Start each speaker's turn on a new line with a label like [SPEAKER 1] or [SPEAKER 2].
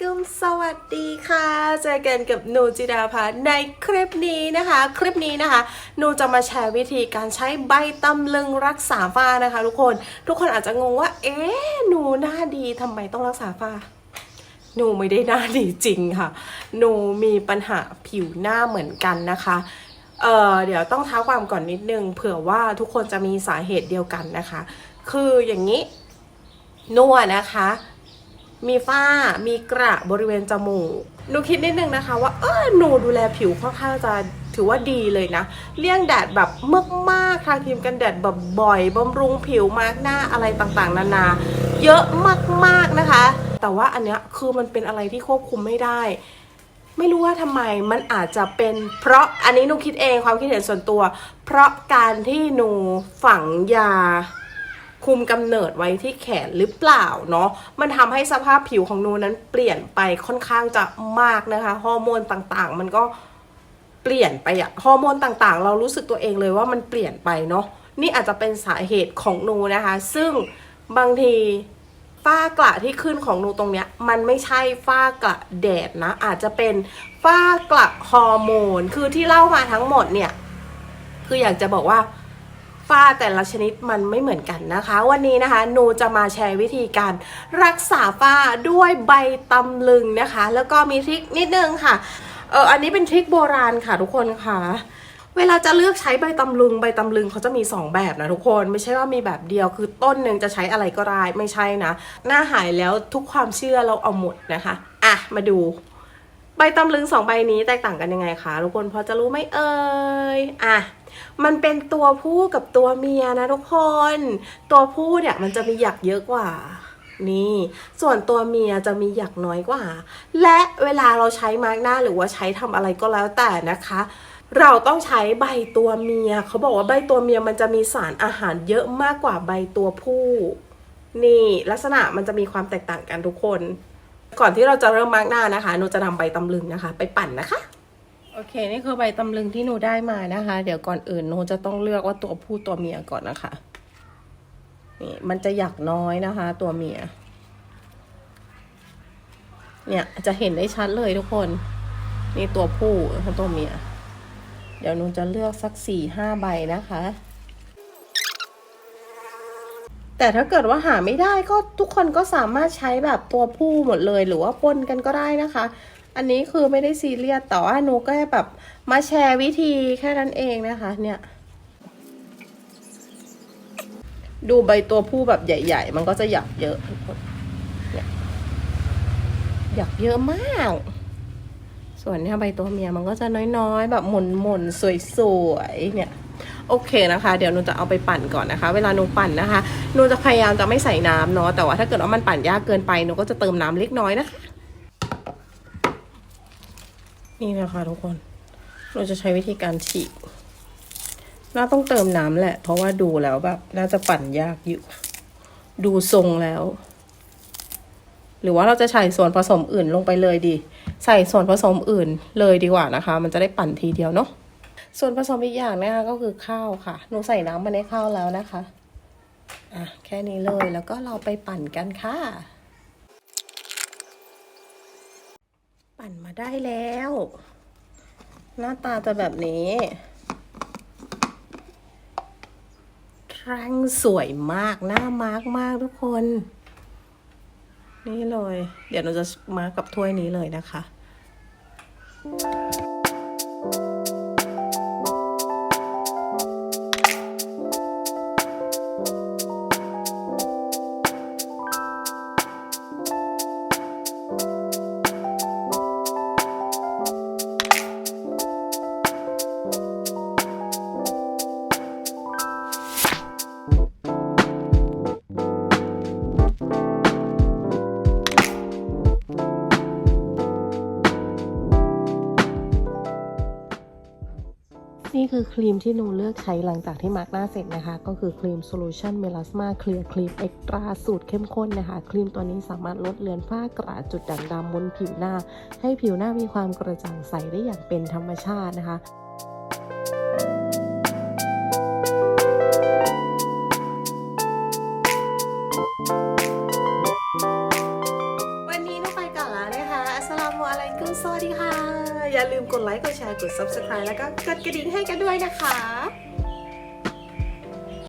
[SPEAKER 1] กึมสวัสดีค่ะ เจอกันกับหนูจิดาภาในคลิปนี้นะคะ คลิปนี้นะคะหนูจะมาแชร์วิธีการใช้ใบตำลึงรักษาฝ้านะคะ ทุกคน ทุกคนอาจจะงงว่า เอ๊ะหนูหน้าดีทำไมต้องรักษาฝ้าหนูไม่ได้หน้าดีจริงค่ะหนูมีปัญหาผิวหน้าเหมือนกันนะคะเอ่อเดี๋ยวต้องเท้าความก่อนนิดนึงเผื่อว่าทุกคนจะมีสาเหตุเดียวกันนะคะ คืออย่างนี้นัวนะคะ มีฝ้า มีกระบริเวณจมูก หนูคิดนิดนึงนะคะว่า เออหนูดูแลผิวค่อนข้างจะถือว่าดีเลยนะ เลี่ยงแดดแบบมากๆทาครีมกันแดดแบบบ่อยบำรุงผิวมาร์กหน้าอะไรต่างๆ นานา เยอะมากๆนะคะ แต่ว่าอันเนี้ยคือมันเป็นอะไรที่ควบคุมไม่ได้ ไม่รู้ว่าทำไมมันอาจจะเป็นเพราะอันนี้หนูคิดเองความคิดเห็นส่วนตัว เพราะการที่หนูฝังยา คุมกำเนิดไว้ที่แขนหรือเปล่าเนาะมันทำให้สภาพผิวของนูนั้นเปลี่ยนไปค่อนข้างจะมากนะคะฮอร์โมนต่างๆ มันก็เปลี่ยนไปอะฮอร์โมนต่างๆ เรารู้สึกตัวเองเลยว่ามันเปลี่ยนไปเนาะนี่อาจจะเป็นสาเหตุของนูนะคะ ซึ่งบางทีฝ้ากระที่ขึ้นของนูตรงเนี้ย มันไม่ใช่ฝ้ากระแดดนะ อาจจะเป็นฝ้ากระฮอร์โมน คือที่เล่ามาทั้งหมดเนี่ย คืออยากจะบอกว่า ฝ้าแต่ละชนิดมันไม่เหมือนกันนะคะ วันนี้นะคะนูจะมาแชร์วิธีการรักษาฝ้าด้วยใบตำลึงนะคะ แล้วก็มีทริคนิดนึงค่ะเอออันนี้เป็นทริคโบราณค่ะทุกคนค่ะเวลาจะเลือกใช้ใบตำลึงใบตำลึงเขาจะมี 2 แบบนะทุกคนไม่ใช่ว่ามีแบบเดียวคือต้นหนึ่งจะใช้อะไรก็ได้ไม่ใช่นะ หน้าหายแล้วทุกความเชื่อเราเอาหมดนะคะ อะมาดู ใบตำลึงสองใบนี้แตกต่างกันยังไงคะทุกคนพอจะรู้ไหมเอ่ยอะมันเป็นตัวผู้กับตัวเมียนะทุกคน ตัวผู้เนี่ยมันจะมีหยักเยอะกว่า นี่ ส่วนตัวเมียจะมีหยักน้อยกว่า และเวลาเราใช้มาร์กหน้าหรือว่าใช้ทำอะไรก็แล้วแต่นะคะ เราต้องใช้ใบตัวเมีย เขาบอกว่าใบตัวเมียมันจะมีสารอาหารเยอะมากกว่าใบตัวผู้ นี่ ลักษณะมันจะมีความแตกต่างกันทุกคน ก่อนที่เราจะเริ่มมาร์กหน้านะคะหนูจะนำใบตำลึงนะคะ ไปปั่นนะคะ โอเค นี่คือใบตำลึงที่หนูได้มานะคะ เดี๋ยวก่อนอื่นหนูจะต้องเลือกว่าตัวผู้ตัวเมียก่อนนะคะนี่มันจะหยักน้อยนะคะ ตัวเมีย เนี่ยจะเห็นได้ชัดเลยทุกคน นี่ตัวผู้กับตัวเมีย เดี๋ยวหนูจะเลือกสักสี่ห้าใบนะคะ แต่ถ้าเกิดว่าหาไม่ได้ก็ทุกคนก็สามารถใช้แบบตัวผู้หมดเลย หรือว่าปนกันก็ได้นะคะ อันนี้คือไม่ได้ซีเรียสแต่ว่าหนูก็แบบมาแชร์วิธีแค่นั้นเองนะคะ เนี่ย ดูใบตัวผู้แบบใหญ่ ๆ มันก็จะหยักเยอะทุกคนหยักเยอะมาก ส่วนเนี่ยใบตัวเมียมันก็จะน้อยๆ แบบหม่นๆสวยๆเนี่ย โอเคนะคะ เดี๋ยวหนูจะเอาไปปั่นก่อนนะคะ เวลาหนูปั่นนะคะหนูจะพยายามจะไม่ใส่น้ำเนาะแต่ว่าถ้าเกิดว่ามันปั่นยากเกินไปหนูก็จะเติมน้ำเล็กน้อยนะคะ นี่นะคะทุกคนเราจะใช้วิธีการฉีกน่าต้องเติมน้ำแหละ เพราะว่าดูแล้วแบบ น่าจะปั่นยากอยู่ ดูทรงแล้ว หรือว่าเราจะใส่ส่วนผสมอื่นลงไปเลยดี ใส่ส่วนผสมอื่นเลยดีกว่านะคะ มันจะได้ปั่นทีเดียวเนาะ ส่วนผสมอีกอย่างนะคะก็คือข้าวค่ะ หนูใส่น้ำมาในข้าวแล้วนะคะ อะแค่นี้เลย แล้วก็เราไปปั่นกันค่ะ ปั่นมาได้แล้ว หน้าตาจะแบบนี้ทรังสวยมาก หน้ามาร์กมากทุกคน นี่เลย เดี๋ยวเราจะมาร์กกับถ้วยนี้เลยนะคะ นี่คือครีมที่หนูเลือกใช้หลังจากที่มาร์กหน้าเสร็จนะคะ ก็คือครีม Solution Melasma Clear Cream Extra สูตรเข้มข้นนะคะ ครีมตัวนี้สามารถลดเลือนฝ้ากระจุดด่างดำบนผิวหน้า ให้ผิวหน้ามีความกระจ่างใสได้อย่างเป็นธรรมชาตินะคะวันนี้หนูไปก่อนแล้วนะคะอัสสลามุอะลัยกุมสวัสดีค่ะ อย่าลืมกดไลค์ กดแชร์ กด subscribe แล้วก็กดกระดิ่งให้กันด้วยนะคะ